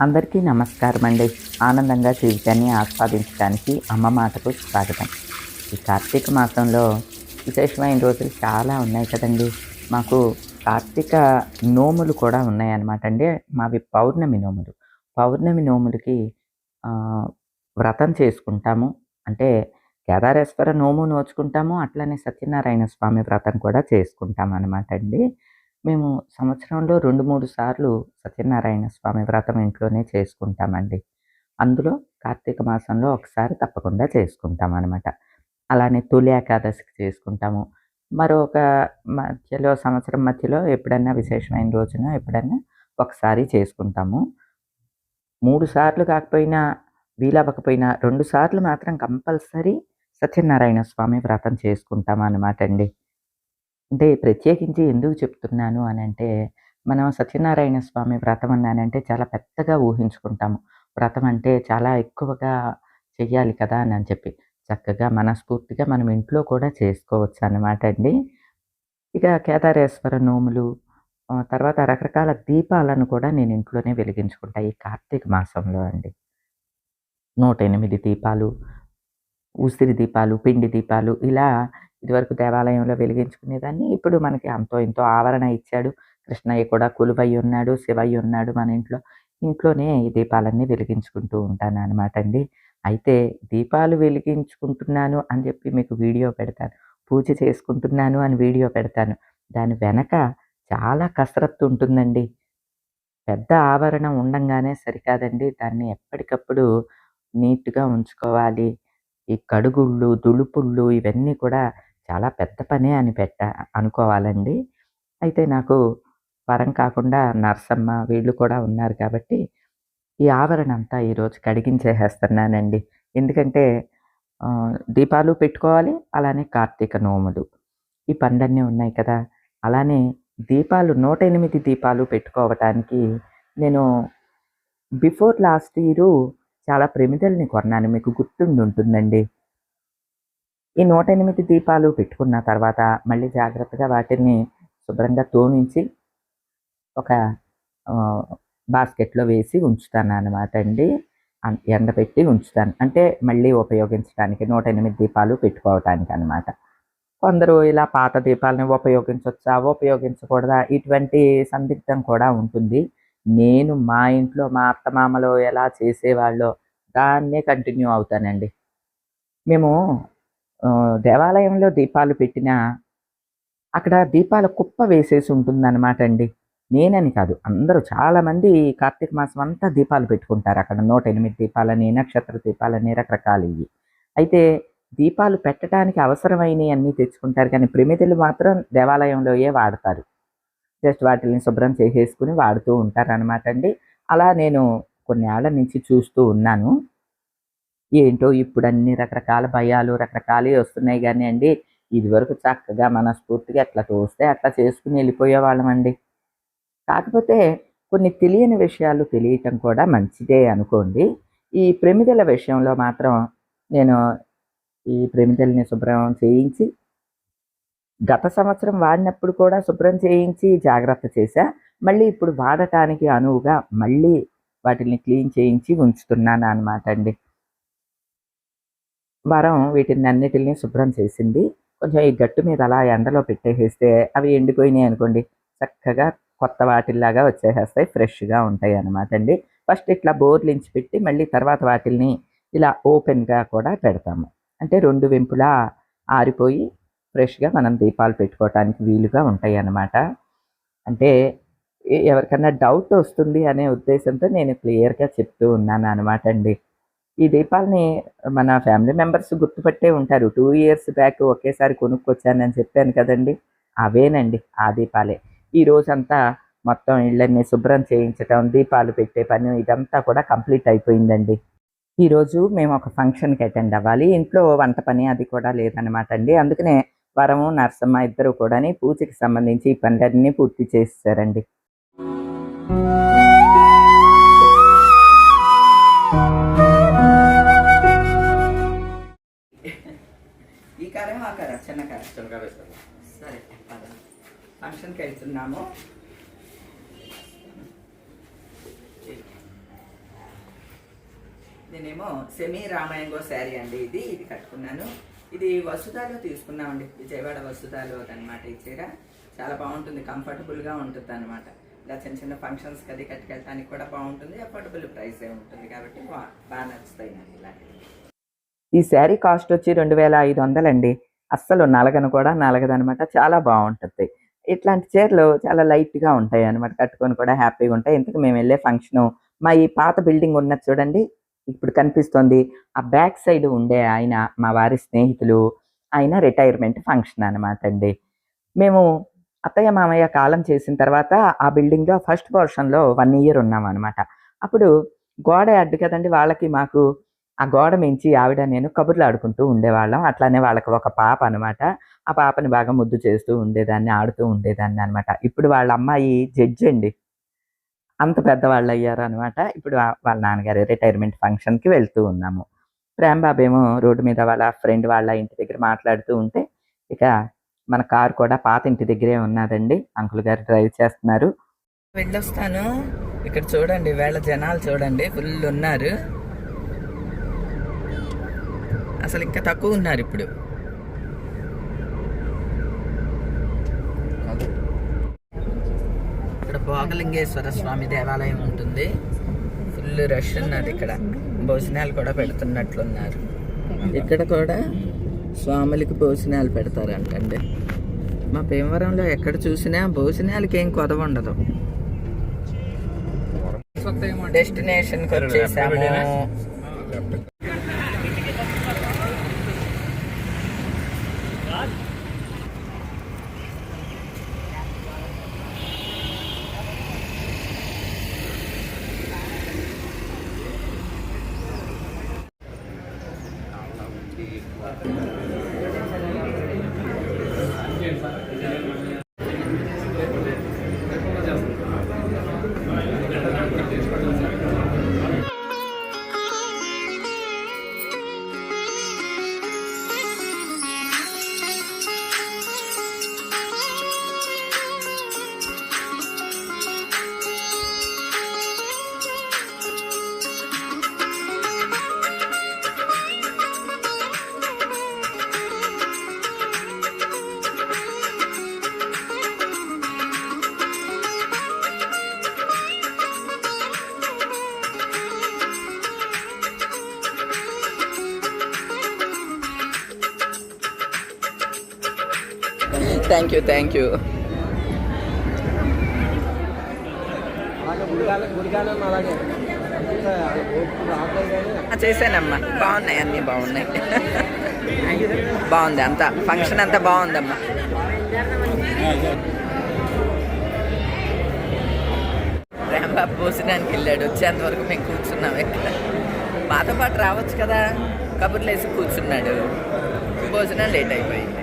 అందరికీ నమస్కారం అండి. ఆనందంగా జీవితాన్ని ఆస్వాదించడానికి అమ్మ మాటకు స్వాగతం. ఈ కార్తీక మాసంలో విశేషమైన రోజులు చాలా ఉన్నాయి కదండి. మాకు కార్తీక నోములు కూడా ఉన్నాయన్నమాట అండి. మావి పౌర్ణమి నోములు. పౌర్ణమి నోములకి వ్రతం చేసుకుంటాము. అంటే కేదారేశ్వర నోము నోచుకుంటాము. అట్లనే సత్యనారాయణ స్వామి వ్రతం కూడా చేసుకుంటాం అనమాట అండి. మేము సంవత్సరంలో రెండు మూడు సార్లు సత్యనారాయణ స్వామి వ్రతం ఇంట్లోనే చేసుకుంటామండి. అందులో కార్తీక మాసంలో ఒకసారి తప్పకుండా చేసుకుంటాం అనమాట అలానే తొలి ఏకాదశికి చేసుకుంటాము. మరొక మధ్యలో సంవత్సరం మధ్యలో ఎప్పుడన్నా విశేషమైన రోజున ఎప్పుడన్నా ఒకసారి చేసుకుంటాము. మూడు సార్లు కాకపోయినా వీలవ్వకపోయినా రెండు సార్లు మాత్రం కంపల్సరీ సత్యనారాయణ స్వామి వ్రతం చేసుకుంటాం అనమాట అండి. అంటే ప్రత్యేకించి ఎందుకు చెప్తున్నాను అని అంటే మనం సత్యనారాయణ స్వామి వ్రతం అన్నానంటే చాలా పెద్దగా ఊహించుకుంటాము. వ్రతం అంటే చాలా ఎక్కువగా చెయ్యాలి కదా అని అని చెప్పి. చక్కగా మనస్ఫూర్తిగా మనం ఇంట్లో కూడా చేసుకోవచ్చు అన్నమాట అండి. ఇక కేదారేశ్వర నోములు తర్వాత రకరకాల దీపాలను కూడా నేను ఇంట్లోనే వెలిగించుకుంటా ఈ కార్తీక మాసంలో అండి. నూట ఎనిమిది దీపాలు ఉసిరి దీపాలు పిండి దీపాలు ఇలా ఇదివరకు దేవాలయంలో వెలిగించుకునేదాన్ని. ఇప్పుడు మనకి అంతో ఇంతో ఆవరణ ఇచ్చాడు. కృష్ణయ్య కూడా కొలువయ్య ఉన్నాడు శివయ్య ఉన్నాడు మన ఇంట్లో. ఇంట్లోనే ఈ దీపాలన్నీ వెలిగించుకుంటూ ఉంటాను అనమాట అండి. అయితే దీపాలు వెలిగించుకుంటున్నాను అని చెప్పి మీకు వీడియో పెడతాను. పూజ చేసుకుంటున్నాను అని వీడియో పెడతాను. దాని వెనక చాలా కసరత్తు ఉంటుందండి. పెద్ద ఆవరణ ఉండంగానే సరికాదండి. దాన్ని ఎప్పటికప్పుడు నీట్గా ఉంచుకోవాలి. ఈ కడుగుళ్ళు దులుపుళ్ళు ఇవన్నీ కూడా చాలా పెద్ద పనే అని పెట్ట అనుకోవాలండి. అయితే నాకు వరం కాకుండా నర్సమ్మ వీళ్ళు కూడా ఉన్నారు కాబట్టి ఈ ఆవరణ అంతా ఈరోజు కడిగించేసేస్తున్నానండి. ఎందుకంటే దీపాలు పెట్టుకోవాలి అలానే కార్తీక నోములు. ఈ పండన్నీ ఉన్నాయి కదా. అలానే దీపాలు నూట ఎనిమిది దీపాలు పెట్టుకోవటానికి నేను బిఫోర్ లాస్ట్ ఇయర్ చాలా ప్రమిదల్ని కొన్నాను. మీకు గుర్తుండి ఉంటుందండి ఈ నూట ఎనిమిది దీపాలు పెట్టుకున్న తర్వాత మళ్ళీ జాగ్రత్తగా వాటిని శుభ్రంగా తోమించి ఒక బాస్కెట్లో వేసి ఉంచుతాను అనమాట అండి. ఎండబెట్టి ఉంచుతాను. అంటే మళ్ళీ ఉపయోగించడానికి నూట ఎనిమిది దీపాలు పెట్టుకోవటానికి అనమాట కొందరు ఇలా పాత దీపాలని ఉపయోగించవచ్చా ఉపయోగించకూడదా? ఇటువంటి సందిగ్ధం కూడా ఉంటుంది. నేను మా ఇంట్లో మా అత్తమామలో ఎలా చేసేవాళ్ళో దాన్నే కంటిన్యూ అవుతానండి. మేము దేవాలయంలో దీపాలు పెట్టినా అక్కడ దీపాల కుప్ప వేసేసి ఉంటుందన్నమాట అండి. నేనని కాదు అందరూ చాలామంది ఈ కార్తీక మాసం అంతా దీపాలు పెట్టుకుంటారు. అక్కడ నూట ఎనిమిది దీపాలని నక్షత్ర దీపాలని రకరకాలు ఇవి అయితే దీపాలు పెట్టడానికి అవసరమైనవి అన్నీ తెచ్చుకుంటారు. కానీ ప్రమిదలు మాత్రం దేవాలయంలోయే వాడతారు. జస్ట్ వాటిని శుభ్రం చేసేసుకుని వాడుతూ ఉంటారు అనమాట అండి. అలా నేను కొన్ని ఏళ్ళ నుంచి చూస్తూ ఉన్నాను. ఏంటో ఇప్పుడు అన్ని రకరకాల భయాలు రకరకాలే వస్తున్నాయి కానీ అండి ఇదివరకు చక్కగా మనస్ఫూర్తిగా ఎట్లా తోస్తే అట్లా చేసుకుని వెళ్ళిపోయేవాళ్ళమండి కాకపోతే కొన్ని తెలియని విషయాలు తెలియటం కూడా మంచిదే అనుకోండి. ఈ ప్రమిదల విషయంలో మాత్రం నేను ఈ ప్రమిదల్ని శుభ్రం చేయించి గత సంవత్సరం వాడినప్పుడు కూడా శుభ్రం చేయించి జాగ్రత్త చేశా. మళ్ళీ ఇప్పుడు వాడటానికి అనువుగా మళ్ళీ వాటిని క్లీన్ చేయించి ఉంచుతున్నాను అనమాట అండి. వరం వీటిని అన్నిటిని శుభ్రం చేసింది. కొంచెం ఈ గట్టు మీద అలా ఎండలో పెట్టేసేస్తే అవి ఎండిపోయినాయి అనుకోండి. చక్కగా కొత్త వాటిల్లాగా వచ్చేసేస్తాయి. ఫ్రెష్గా ఉంటాయి అన్నమాట అండి. ఫస్ట్ ఇట్లా బోర్లించి పెట్టి మళ్ళీ తర్వాత వాటిల్ని ఇలా ఓపెన్గా కూడా పెడతాము. అంటే రెండు వెంపులా ఆరిపోయి ఫ్రెష్గా మనం దీపాలు పెట్టుకోవటానికి వీలుగా ఉంటాయి అన్నమాట. అంటే ఎవరికన్నా డౌట్ వస్తుంది అనే ఉద్దేశంతో నేను క్లియర్గా చెప్తూ ఉన్నాను అనమాట అండి. ఈ దీపాలని మన ఫ్యామిలీ మెంబర్స్ గుర్తుపట్టే ఉంటారు. టూ ఇయర్స్ బ్యాక్ ఒకేసారి కొనుక్కొచ్చానని చెప్పాను కదండి. అవేనండి ఆ దీపాలే. ఈ రోజంతా మొత్తం ఇళ్ళని శుభ్రం చేయించటం దీపాలు పెట్టే పని ఇదంతా కూడా కంప్లీట్ అయిపోయిందండి. ఈరోజు మేము ఒక ఫంక్షన్కి అటెండ్ అవ్వాలి. ఇంట్లో వంట పని అది కూడా లేదనమాట అండి. అందుకనే వరము నరసమ్మ ఇద్దరు కూడా పూజకి సంబంధించి ఈ పనులన్నీ పూర్తి చేసేసారండి. చిన్నగా వేస్తారు సరే పద. ఫంక్షన్కి వెళ్తున్నాము. నేనేమో సెమీ రామాయంగో శారీ అండి ఇది ఇది కట్టుకున్నాను. ఇది వసుధాలో తీసుకున్నామండి విజయవాడ వసుధాలో అనమాట ఈ చీర. చాలా బాగుంటుంది కంఫర్టబుల్గా ఉంటుంది అనమాట ఇలా చిన్న చిన్న ఫంక్షన్స్కి అది కట్టుకెళ్ళడానికి కూడా బాగుంటుంది అఫోర్డబుల్ ప్రైసే ఉంటుంది కాబట్టి బా- బాగా నచ్చుతాయి నాకు ఇలాంటివి. ఈ శారీ కాస్ట్ వచ్చి రెండు వేల ఐదు వందలండి. అస్సలు నలగను కూడా నలగదనమాట. చాలా బాగుంటుంది ఇట్లాంటి చీరలు చాలా లైట్గా ఉంటాయి అనమాట కట్టుకొని కూడా హ్యాపీగా ఉంటాయి. ఇంతకు మేము వెళ్ళే ఫంక్షను మా ఈ పాత బిల్డింగ్ ఉన్నది చూడండి ఇప్పుడు కనిపిస్తోంది. ఆ బ్యాక్ సైడ్ ఉండే ఆయన మా వారి స్నేహితులు ఆయన రిటైర్మెంట్ ఫంక్షన్ అనమాట అండి. మేము అత్తయ్య మామయ్య కాలం చేసిన తర్వాత ఆ బిల్డింగ్లో ఫస్ట్ పోర్షన్లో వన్ ఇయర్ ఉన్నాం అనమాట అప్పుడు గోడ అడ్డు కదండి వాళ్ళకి మాకు ఆ గోడ మించి ఆవిడ నేను కబుర్లు ఆడుకుంటూ ఉండేవాళ్ళం. అట్లానే వాళ్ళకి ఒక పాప అనమాట ఆ పాపని బాగా ముద్దు చేస్తూ ఉండేదాన్ని ఆడుతూ ఉండేదాన్ని అనమాట ఇప్పుడు వాళ్ళ అమ్మాయి జడ్జి అండి. అంత పెద్దవాళ్ళు అయ్యారు అనమాట ఇప్పుడు వాళ్ళ నాన్నగారి రిటైర్మెంట్ ఫంక్షన్కి వెళ్తూ ఉన్నాము. ప్రేమబాబు ఏమో రోడ్డు మీద వాళ్ళ ఫ్రెండ్ వాళ్ళ ఇంటి దగ్గర మాట్లాడుతూ ఉంటే ఇక మన కారు కూడా పాత ఇంటి దగ్గరే ఉన్నదండి. అంకుల్ గారు డ్రైవ్ చేస్తున్నారు. వెళ్ళొస్తాను. ఇక్కడ చూడండి వేళ జనాలు చూడండి ఫుల్ ఉన్నారు. అసలు ఇంకా తక్కువ ఉన్నారు ఇప్పుడు. ఇక్కడ భోగలింగేశ్వర స్వామి దేవాలయం ఉంటుంది. ఫుల్ రష్ ఉన్నది ఇక్కడ. భోజనాలు కూడా పెడుతున్నట్లున్నారు. ఇక్కడ కూడా స్వాములకి భోజనాలు పెడతారంటండి. మా భీమవరంలో ఎక్కడ చూసినా భోజనాలకి ఏం కొదవ ఉండదు. డెస్టినేషన్కి వచ్చేసాము Amen. Thank you thank you. చేశానమ్మా. బాగున్నాయి అన్నీ బాగున్నాయి. బాగుంది అంతా. ఫంక్షన్ అంతా బాగుందమ్మా. రాంబాబు భోజనానికి వెళ్ళాడు. వచ్చేంత వరకు మేము కూర్చున్నాం ఇక్కడ. మాతో పాటు రావచ్చు కదా. కబుర్లు వేసి కూర్చున్నాడు. భోజనం లేట్ అయిపోయింది.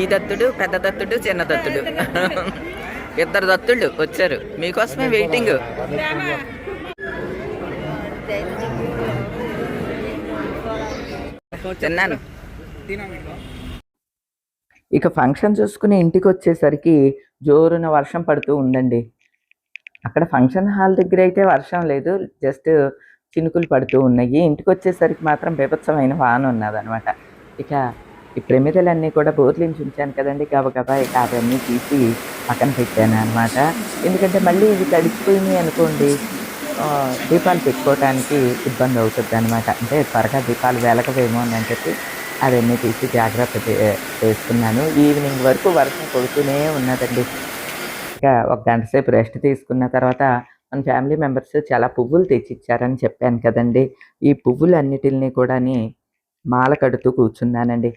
ఈ దత్తుడు పెద్ద దత్తుడు చిన్న దత్తుడు. ఇద్దరు దత్తుళ్ళు వచ్చారు. మీకోసమే వెయిటింగ్. తిన్నాను. ఇక ఫంక్షన్ చూసుకుని ఇంటికి వచ్చేసరికి జోరున వర్షం పడుతూ ఉందండి. అక్కడ ఫంక్షన్ హాల్ దగ్గర అయితే వర్షం లేదు. జస్ట్ చినుకులు పడుతూ ఉన్నాయి. ఇంటికి వచ్చేసరికి మాత్రం బీభత్సమైన వాన ఉన్నదనమాట. ఇక ఈ ప్రమిదలన్నీ కూడా బోర్లించి ఉంచాను కదండి. గబగబా ఇక అవన్నీ తీసి పక్కన పెట్టాను అనమాట. ఎందుకంటే మళ్ళీ ఇవి తడిచిపోయినాయి అనుకోండి దీపాలు పెట్టుకోవడానికి ఇబ్బంది అవుతుంది అనమాట. అంటే త్వరగా దీపాలు వెలకవేమో అని చెప్పి అవన్నీ తీసి జాగ్రత్త చేసుకున్నాను. ఈవినింగ్ వరకు వర్షం కొడుతూనే ఉన్నదండి. ఇక ఒక గంట సేపు రెస్ట్ తీసుకున్న తర్వాత మన ఫ్యామిలీ మెంబర్స్ చాలా పువ్వులు తెచ్చిచ్చారని చెప్పాను కదండి. ఈ పువ్వులన్నిటిని కూడా మాల కడుతూ కూర్చున్నానండి.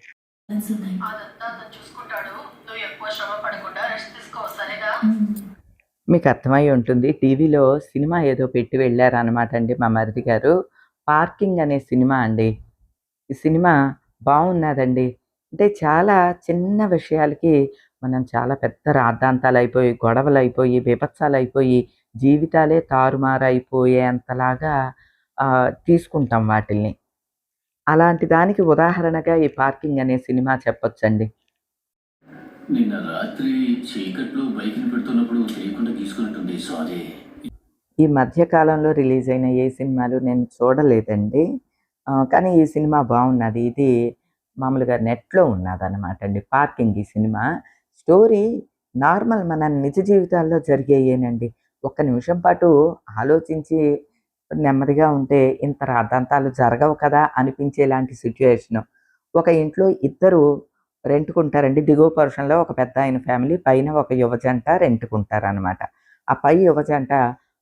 మీకు అర్థమై ఉంటుంది. టీవీలో సినిమా ఏదో పెట్టి వెళ్ళారనమాట అండి మా మరిది గారు. పార్కింగ్ అనే సినిమా అండి. ఈ సినిమా బాగున్నదండి. అంటే చాలా చిన్న విషయాలకి మనం చాలా పెద్ద రాద్ధాంతాలు అయిపోయి, గొడవలు అయిపోయి, బీభత్సాలు అయిపోయి, జీవితాలే తారుమారైపోయేంతలాగా తీసుకుంటాం వాటిల్ని. అలాంటి దానికి ఉదాహరణగా ఈ 'పార్కింగ్' అనే సినిమా చెప్పొచ్చండి. నిన్న రాత్రి చీకట్లో బైక్‌ని పెడుతున్నప్పుడు తెలియకుండా తీసుకున్నట్టుంది. సారీ. ఈ మధ్య కాలంలో రిలీజ్ అయిన ఏ సినిమాలు నేను చూడలేదండి. కానీ ఈ సినిమా బావున్నది. ఇది మామూలుగా నెట్‌లో ఉన్నాదనమాట అండి. 'పార్కింగ్' ఈ సినిమా. స్టోరీ నార్మల్ మన నిజ జీవితాల్లో జరిగేయేనండి. ఒక్క నిమిషం పాటు ఆలోచించి నెమ్మదిగా ఉంటే ఇంత రాద్ధాంతాలు జరగవు కదా! అనిపించేలాంటి సిట్యుయేషను. ఒక ఇంట్లో ఇద్దరు రెంట్‌కుంటారండి. దిగువ పోర్షన్‌లో ఒక పెద్ద ఆయన ఫ్యామిలీ, పైన ఒక యువ జంట రెంట్‌కుంటారనమాట. ఆ పై యువ జంట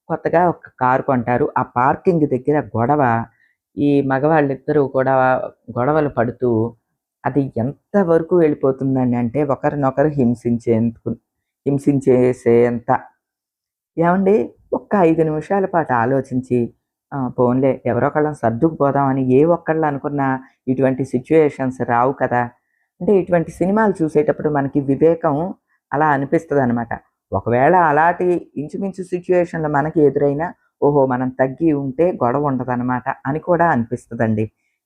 కొత్తగా ఒక కారు కొంటారు. ఆ పార్కింగ్ దగ్గర గొడవ. ఈ మగవాళ్ళిద్దరూ కూడా గొడవలు పడుతూ అది ఎంతవరకు వెళ్ళిపోతుందని అంటే ఒకరినొకరు హింసించేందుకు హింసించేసేంత. ఏమండి ఒక్క ఐదు నిమిషాల పాటు ఆలోచించి పోన్లే ఎవరో సర్దుకుపోదామని ఏ ఒక్కళ్ళు అనుకున్నా ఇటువంటి సిట్యుయేషన్స్ రావు కదా! అంటే ఇటువంటి సినిమాలు చూసేటప్పుడు మనకి వివేకం అలా అనిపిస్తుంది అనమాట ఒకవేళ అలాంటి ఇంచుమించు సిట్యుయేషన్‌లు మనకి ఎదురైనా ఓహో! మనం తగ్గి ఉంటే గొడవ ఉండదనమాట అని కూడా అనిపిస్తుందండి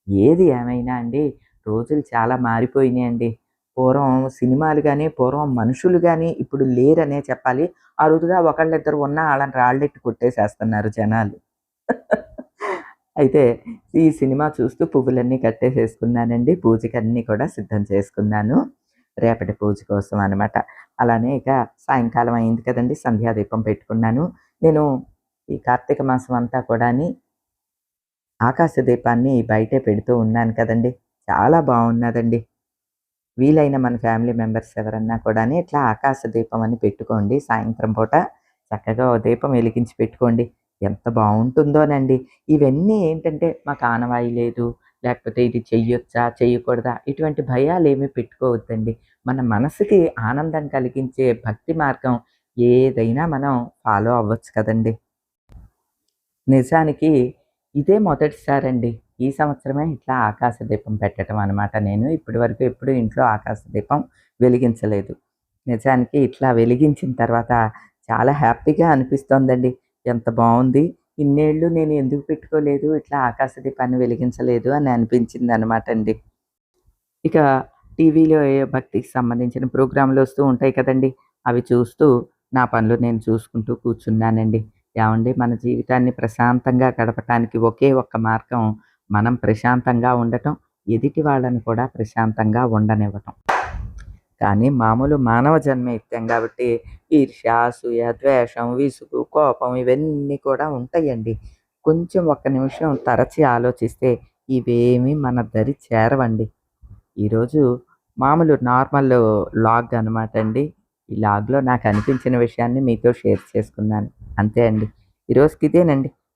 ఏది ఏమైనా అండి రోజులు చాలా మారిపోయినాయండి. పూర్వం సినిమాలు కానీ పూర్వం మనుషులు కానీ ఇప్పుడు లేరనే చెప్పాలి. అరుదుగా ఒకళ్ళిద్దరు ఉన్నా వాళ్ళని రాళ్ళెట్టి కొట్టేసేస్తున్నారు జనాలు. అయితే ఈ సినిమా చూస్తూ పువ్వులన్నీ కట్టేసేసుకున్నానండి. పూజకన్నీ కూడా సిద్ధం చేసుకున్నాను. రేపటి పూజ కోసం అనమాట. అలానే ఇక సాయంకాలం అయింది కదండి సంధ్యాదీపం పెట్టుకున్నాను. నేను ఈ కార్తీక మాసం అంతా కూడాని ఆకాశ దీపాన్ని బయటే పెడుతూ ఉన్నాను కదండీ! చాలా బాగున్నదండి వీలైన మన ఫ్యామిలీ మెంబర్స్ ఎవరన్నా కూడా ఇట్లా ఆకాశ దీపం అని పెట్టుకోండి. సాయంత్రం పూట చక్కగా ఓ దీపం వెలిగించి పెట్టుకోండి. ఎంత బాగుంటుందోనండి ఇవన్నీ ఏంటంటే మాకు ఆనవాయి లేదు, లేకపోతే ఇది చెయ్యొచ్చా? చెయ్యకూడదా? ఇటువంటి భయాలు ఏమీ పెట్టుకోవద్దండి. మన మనసుకి ఆనందం కలిగించే భక్తి మార్గం ఏదైనా మనం ఫాలో అవ్వచ్చు కదండీ! నిజానికి ఇదే మొదటిసారండి. ఈ సంవత్సరమే ఇట్లా ఆకాశ దీపం పెట్టటం అనమాట నేను. ఇప్పటి వరకు ఎప్పుడూ ఇంట్లో ఆకాశ దీపం వెలిగించలేదు. నిజానికి ఇట్లా వెలిగించిన తర్వాత చాలా హ్యాపీగా అనిపిస్తోందండి. ఎంత బాగుంది ఇన్నేళ్ళు నేను ఎందుకు పెట్టుకోలేదు, ఇట్లా ఆకాశ దీపాన్ని వెలిగించలేదు అని అనిపించింది అనమాట అండి. ఇక టీవీలో ఏ భక్తికి సంబంధించిన ప్రోగ్రాంలు వస్తూ ఉంటాయి కదండీ! అవి చూస్తూ నా పనులు నేను చూసుకుంటూ కూర్చున్నానండి. ఏమండి మన జీవితాన్ని ప్రశాంతంగా గడపటానికి ఒకే ఒక్క మార్గం మనం ప్రశాంతంగా ఉండటం, ఎదుటి వాళ్ళని కూడా ప్రశాంతంగా ఉండనివ్వటం. కానీ మామూలు మానవ జన్మ ఇత్యం కాబట్టి ఈర్ష్య, అసూయ, ద్వేషం, విసుగు, కోపం ఇవన్నీ కూడా ఉంటాయండి. కొంచెం ఒక్క నిమిషం తరచి ఆలోచిస్తే ఇవేమీ మన దరి చేరవండి. ఈరోజు మామూలు నార్మల్ లాగ్ అనమాట అండి. ఈ లాగ్‌లో నాకు అనిపించిన విషయాన్ని మీతో షేర్ చేసుకున్నాను. అంతే అండి. ఈరోజుకి ఇదేనండి.